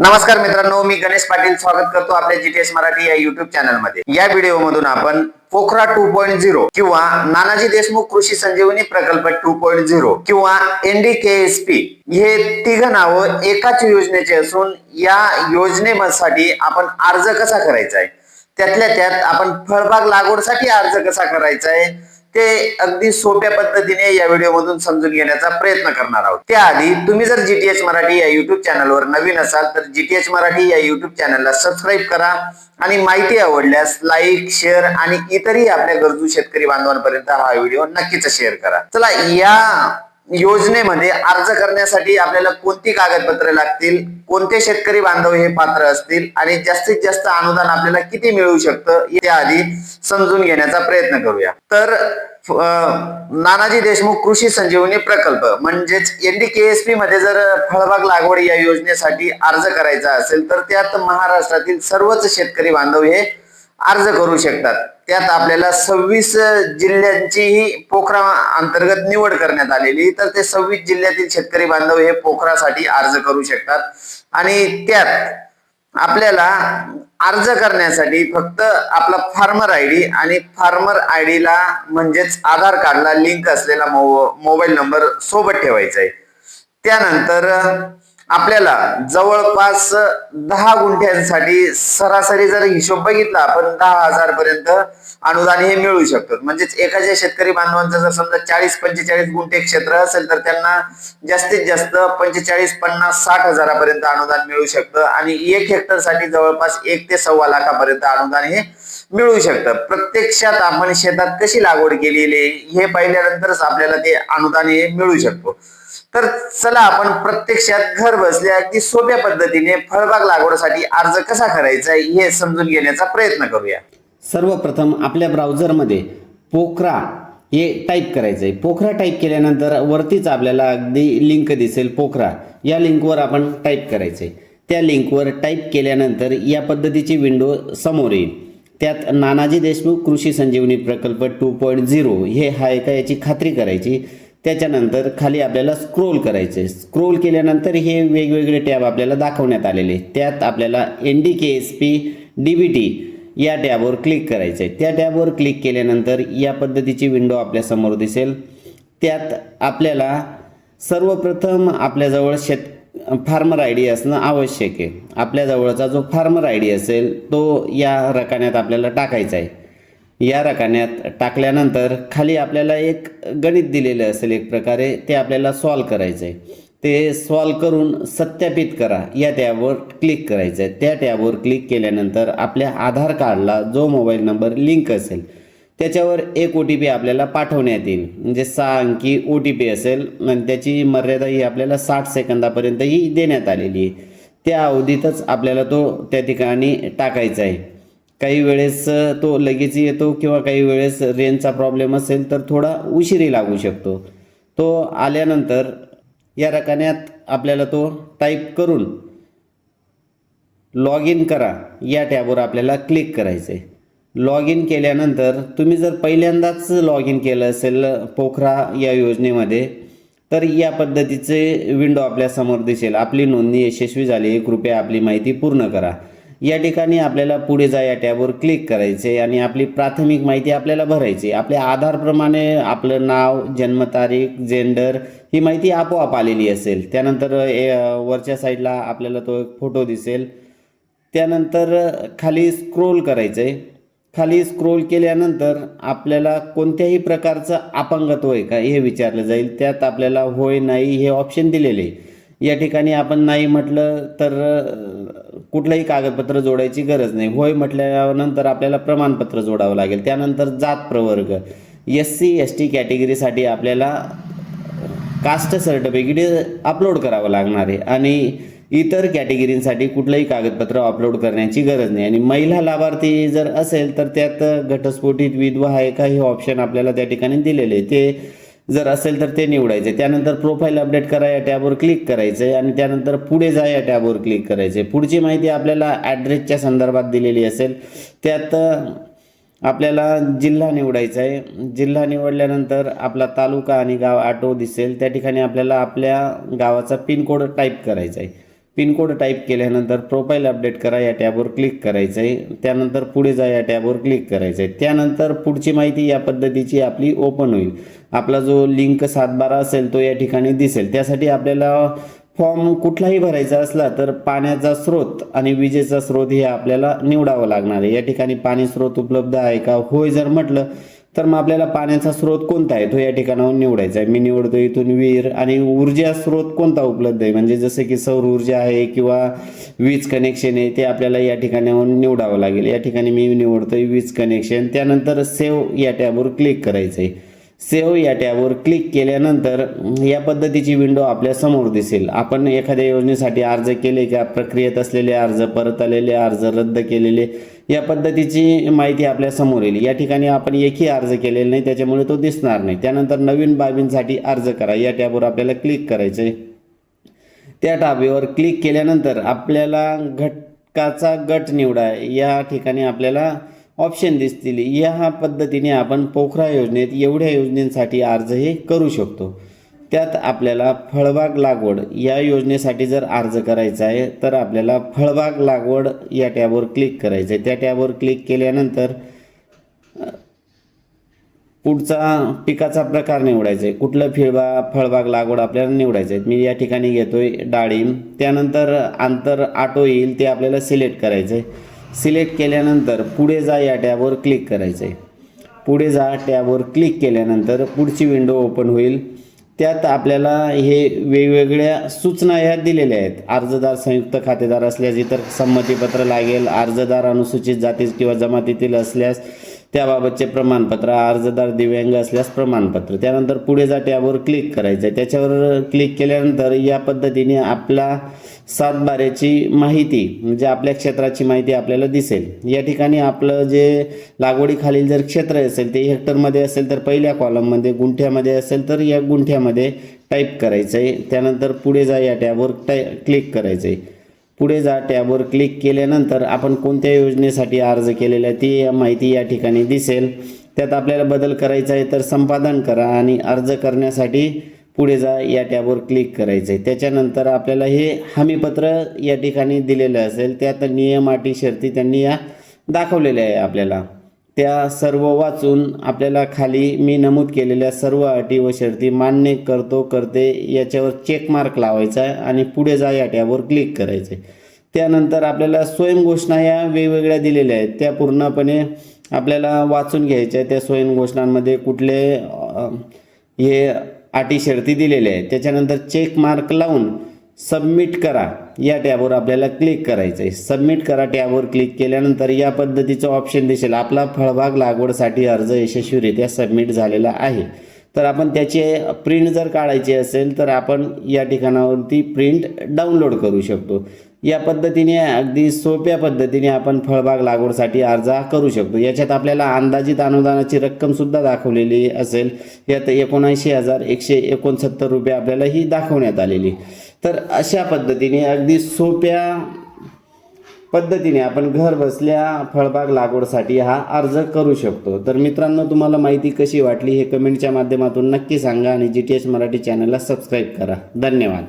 नमस्कार मित्रांनो मी गणेश पाटील स्वागत करतो आपल्या जीटीएस मराठी या युट्यूब चॅनलमध्ये या व्हिडिओ मधून आपण पोखरा टू पॉईंट झिरो किंवा नानाजी देशमुख कृषी संजीवनी प्रकल्प टू पॉईंट झिरो किंवा एनडीकेएसपी हे तिघ नावं एकाच योजनेचे असून या योजनेसाठी आपण अर्ज कसा करायचा आहे? त्यातल्या त्यात आपण फळबाग लागवडसाठी अर्ज कसा करायचा आहे? ते अगदी सोप्या पद्धतीने या व्हिडिओ मधून समजून घेण्याचा प्रयत्न करणार आहोत. त्याआधी तुम्ही जर जीटीएच मराठी या युट्यूब चॅनलवर नवीन असाल तर जीटीएच मराठी या युट्यूब चॅनलला सबस्क्राईब करा आणि माहिती आवडल्यास लाईक शेअर आणि इतरही आपल्या गरजू शेतकरी बांधवांपर्यंत हा व्हिडिओ नक्कीच शेअर करा. चला या योजनेमध्ये अर्ज करण्यासाठी आपल्याला कोणती कागदपत्रे लागतील कोणते शेतकरी बांधव हे पात्र असतील आणि जास्तीत जास्त अनुदान आपल्याला किती मिळू शकतं याआधी समजून घेण्याचा प्रयत्न करूया. तर नानाजी देशमुख कृषी संजीवनी प्रकल्प म्हणजेच एनडीकेएसपी मध्ये जर फळबाग लागवड या योजनेसाठी अर्ज करायचा असेल तर त्यात महाराष्ट्रातील सर्वच शेतकरी बांधव हे अर्ज करू शकतात. त्यात आपल्याला सव्वीस जिल्ह्यांचीही पोखरा अंतर्गत निवड करण्यात आलेली तर ते सव्वीस जिल्ह्यातील शेतकरी बांधव हे पोखरासाठी अर्ज करू शकतात. आणि त्यात आपल्याला अर्ज करण्यासाठी फक्त आपला फार्मर आय डी आणि फार्मर आय डीला म्हणजेच आधार कार्डला लिंक असलेला मोबाईल नंबर सोबत ठेवायचा आहे. त्यानंतर आपल्याला जवळपास दहा गुंठ्यांसाठी सरासरी जर हिशोब बघितला आपण दहा हजार पर्यंत अनुदान हे मिळू शकतं. म्हणजेच एखाद्या शेतकरी बांधवांचं जर समजा चाळीस पंचेचाळीस गुंठे क्षेत्र असेल तर त्यांना जास्तीत जास्त पंचेचाळीस पन्नास साठ हजारापर्यंत अनुदान मिळू शकतं आणि एक हेक्टरसाठी जवळपास एक ते सव्वा लाखापर्यंत अनुदान हे मिळू शकतं. प्रत्यक्षात आपण शेतात कशी लागवड केलेली आहे हे पाहिल्यानंतरच आपल्याला ते अनुदान हे मिळू शकतो. तर चला आपण प्रत्यक्षात घर बसल्या अगदी सोप्या पद्धतीने फळबाग लागवडीसाठी अर्ज कसा करायचा हे समजून घेण्याचा प्रयत्न करूया. सर्वप्रथम आपल्या ब्राउझरमध्ये पोखरा हे टाईप करायचं आहे. पोखरा टाईप केल्यानंतर वरतीच आपल्याला अगदी लिंक दिसेल पोखरा. या लिंकवर आपण टाईप करायचं आहे. त्या लिंकवर टाईप केल्यानंतर या पद्धतीची विंडो समोर येईल. त्यात नानाजी देशमुख कृषी संजीवनी प्रकल्प टू पॉईंट झिरो हे आहे का याची खात्री करायची. त्याच्यानंतर खाली आपल्याला स्क्रोल करायचे स्क्रोल केल्यानंतर हे वेगवेगळे टॅब आपल्याला दाखवण्यात आलेले. त्यात आपल्याला N D K S P D B T या टॅबवर क्लिक करायचं आहे त्या टॅबवर क्लिक केल्यानंतर या पद्धतीची विंडो आपल्यासमोर दिसेल. त्यात आपल्याला सर्वप्रथम आपल्याजवळ शेत फार्मर आय डी असणं आवश्यक आहे. आपल्याजवळचा जो फार्मर आय डी असेल तो या रकान्यात आपल्याला टाकायचा आहे या रकान्यात टाकल्यानंतर खाली आपल्याला एक गणित दिलेलं असेल एक प्रकारे ते आपल्याला सॉल्व करायचं आहे ते सॉल्व करून सत्यापित करा. या टॅबवर क्लिक करायचं आहे त्या टॅबवर क्लिक केल्यानंतर आपल्या आधार कार्डला जो मोबाईल नंबर लिंक असेल त्याच्यावर एक ओ टी पी आपल्याला पाठवण्यात येईल. म्हणजे सहा अंकी ओ टी पी असेल आणि त्याची मर्यादा ही आपल्याला साठ सेकंदापर्यंत ही देण्यात आलेली आहे. त्या अवधीतच आपल्याला तो त्या ठिकाणी टाकायचा आहे. काही वेळेस तो लगेच येतो किंवा काही वेळेस रेंजचा प्रॉब्लेम असेल तर थोडा उशिरी लागू शकतो. तो आल्यानंतर या रकान्यात आपल्याला तो टाईप करून लॉग इन करा. या टॅबवर आपल्याला क्लिक करायचं आहे लॉग इन केल्यानंतर तुम्ही जर पहिल्यांदाच लॉग इन केलं असेल पोखरा या योजनेमध्ये तर या पद्धतीचे विंडो आपल्यासमोर दिसेल. आपली नोंदणी यशस्वी झाली. कृपया आपली माहिती पूर्ण करा. या ठिकाणी आपल्याला पुढे जा या टॅबवर क्लिक करायचे आणि आपली प्राथमिक माहिती आपल्याला भरायची. आपल्या आधारप्रमाणे आपलं नाव जन्मतारीख जेंडर ही माहिती आपोआप आलेली असेल. त्यानंतर ए, वरच्या साईडला आपल्याला तो एक फोटो दिसेल. त्यानंतर खाली स्क्रोल करायचं आहे खाली स्क्रोल केल्यानंतर आपल्याला कोणत्याही प्रकारचं अपंगत्व आहे का हे विचारलं जाईल. त्यात आपल्याला होय नाही हे ऑप्शन दिलेले आहे. या ठिकाणी आपण नाही म्हटलं तर कुठलंही कागदपत्र जोडायची गरज नाही. होय म्हटल्यानंतर आपल्याला प्रमाणपत्र जोडावं लागेल. त्यानंतर जात प्रवर्ग. एस सी एस टी कॅटेगरीसाठी आपल्याला कास्ट सर्टिफिकेट अपलोड करावं लागणार आहे. आणि इतर कॅटेगरींसाठी कुठलंही कागदपत्र अपलोड करण्याची गरज नाही. आणि महिला लाभार्थी जर असेल तर त्यात घटस्फोटित विधवा आहे का हे ऑप्शन आपल्याला त्या ठिकाणी दिलेले आहे. ते जर असेल तर ते निवडायचे. त्यानंतर प्रोफाईल अपडेट करा या टॅबवर क्लिक करायचं आहे आणि त्यानंतर पुढे जा या टॅबवर क्लिक करायचे. पुढची माहिती आपल्याला ॲड्रेसच्या संदर्भात दिलेली असेल. त्यात आपल्याला जिल्हा निवडायचा आहे. जिल्हा निवडल्यानंतर आपला तालुका आणि गाव आटो दिसेल. त्या ठिकाणी आपल्याला आपल्या गावाचा पिनकोड टाईप करायचा आहे. पिनकोड टाईप केल्यानंतर प्रोफाईल अपडेट करा या टॅबवर क्लिक करायचं आहे त्यानंतर पुढे जा या टॅबवर क्लिक करायचं आहे त्यानंतर पुढची माहिती या पद्धतीची आपली ओपन होईल. आपला जो लिंक सातबारा असेल तो या ठिकाणी दिसेल. त्यासाठी आपल्याला फॉर्म कुठलाही भरायचा असला तर पाण्याचा स्रोत आणि विजेचा स्रोत हे आपल्याला निवडावं लागणार आहे. या ठिकाणी पाणी स्रोत उपलब्ध आहे का? होय जर म्हटलं तर मग आपल्याला पाण्याचा स्रोत कोणता आहे? तो या ठिकाणाहून निवडायचा आहे. मी निवडतो इथून विहीर आणि ऊर्जा स्रोत कोणता उपलब्ध आहे? म्हणजे जसं की सौर ऊर्जा आहे किंवा वीज कनेक्शन आहे ते आपल्याला या ठिकाणाहून निवडावं लागेल. या ठिकाणी मी निवडतोय वीज कनेक्शन त्यानंतर सेव्ह या टॅबवर क्लिक करायचं आहे सेव्ह या टॅबवर क्लिक केल्यानंतर या पद्धतीची विंडो आपल्यासमोर दिसेल. आपण एखाद्या योजनेसाठी अर्ज केले का प्रक्रियेत असलेले अर्ज परत आलेले अर्ज रद्द केलेले या पद्धतीची माहिती आपल्यासमोर येईल. या ठिकाणी आपण एकही अर्ज केलेला नाही त्याच्यामुळे तो दिसणार नाही. त्यानंतर नवीन बाबींसाठी अर्ज करा. या टॅबवर आपल्याला क्लिक करायचं आहे त्या टाबीवर क्लिक केल्यानंतर आपल्याला घटकाचा गट निवडा. या ठिकाणी आपल्याला ऑप्शन दिसतील. या पद्धतीने आपण पोखरा योजनेत एवढ्या योजनेसाठी अर्ज हे करू शकतो. त्यात आपल्याला फळबाग लागवड या योजनेसाठी जर अर्ज करायचा आहे तर आपल्याला फळबाग लागवड या टॅबवर क्लिक करायचं आहे त्या टॅबवर क्लिक केल्यानंतर पुढचा पिकाचा प्रकार निवडायचा आहे कुठलं फिळबा फळबाग लागवड आपल्याला निवडायचं आहे मी या ठिकाणी घेतो आहे डाळिंब. त्यानंतर आंतर आटो येईल ते आपल्याला सिलेक्ट करायचं आहे सिलेक्ट केल्यानंतर पुढे जा या टॅबवर क्लिक करायचं आहे पुढे जा टॅबवर क्लिक केल्यानंतर पुढची विंडो ओपन होईल. त्यात आपल्याला हे वेगवेगळ्या सूचना ह्या दिलेल्या आहेत. अर्जदार संयुक्त खातेदार असल्यास इतर संमतीपत्र लागेल. अर्जदार अनुसूचित जाती किंवा जमातीतील असल्यास त्याबाबतचे प्रमाणपत्र अर्जदार दिव्यांग असल्यास प्रमाणपत्र. त्यानंतर पुढे जा टॅबवर क्लिक करायचं आहे त्याच्यावर क्लिक केल्यानंतर या पद्धतीने आपला सातबाऱ्याची माहिती म्हणजे आपल्या क्षेत्राची माहिती आपल्याला दिसेल. या ठिकाणी आपलं जे लागवडीखालील जर क्षेत्र असेल ते हेक्टरमध्ये असेल तर पहिल्या कॉलममध्ये गुंठ्यामध्ये असेल तर या गुंठ्यामध्ये टाईप करायचं आहे त्यानंतर पुढे जा या टॅबवर टाय क्लिक करायचं आहे पुढे जा टॅबवर क्लिक केल्यानंतर आपण कोणत्या योजनेसाठी अर्ज केलेला आहे ती माहिती या ठिकाणी दिसेल. त्यात आपल्याला बदल करायचा आहे तर संपादन करा आणि अर्ज करण्यासाठी पुढे जा या टॅबवर क्लिक करायचं आहे त्याच्यानंतर आपल्याला हे हमीपत्र या ठिकाणी दिलेलं असेल त्यात नियम अटी शर्ती त्यांनी या दाखवलेल्या आहे आपल्याला. त्या सर्व वाचून आपल्याला खाली मी नमूद केलेल्या सर्व अटी व शर्ती मान्य करतो करते याच्यावर चेक मार्क लावायचा आहे आणि पुढे जा या टॅबवर क्लिक करायचे. त्यानंतर आपल्याला स्वयंघोषणा या वेगवेगळ्या दिलेल्या आहेत. त्या पूर्णपणे आपल्याला वाचून घ्यायच्या त्या स्वयंघोषणांमध्ये कुठले हे अटी शर्ती दिलेल्या आहेत. त्याच्यानंतर चेक मार्क लावून सबमिट करा. या टॅबवर आपल्याला क्लिक करायचं आहे सबमिट करा टॅबवर क्लिक केल्यानंतर या पद्धतीचं ऑप्शन दिसेल. आपला फळबाग लागवडसाठी अर्ज यशस्वीरित्या सबमिट झालेला आहे. तर आपण त्याचे प्रिंट जर काढायची असेल तर आपण या ठिकाणावरती प्रिंट डाउनलोड करू शकतो. या पद्धतीने अगदी सोप्या पद्धतीने आपण फळबाग लागवडसाठी अर्ज हा करू शकतो. याच्यात आपल्याला अंदाजित अनुदानाची रक्कमसुद्धा दाखवलेली असेल. यात एकोणऐंशी हजार एकशे एकोणसत्तर रुपये आपल्याला ही दाखवण्यात आलेली. तर अशा पद्धतीने अगदी सोप्या पद्धतीने आपण घर बसल्या फळबाग लागवडसाठी हा अर्ज करू शकतो. तर मित्रांनो तुम्हाला माहिती कशी वाटली हे कमेंटच्या माध्यमातून नक्की सांगा आणि जी टी एस मराठी चॅनलला सबस्क्राईब करा. धन्यवाद.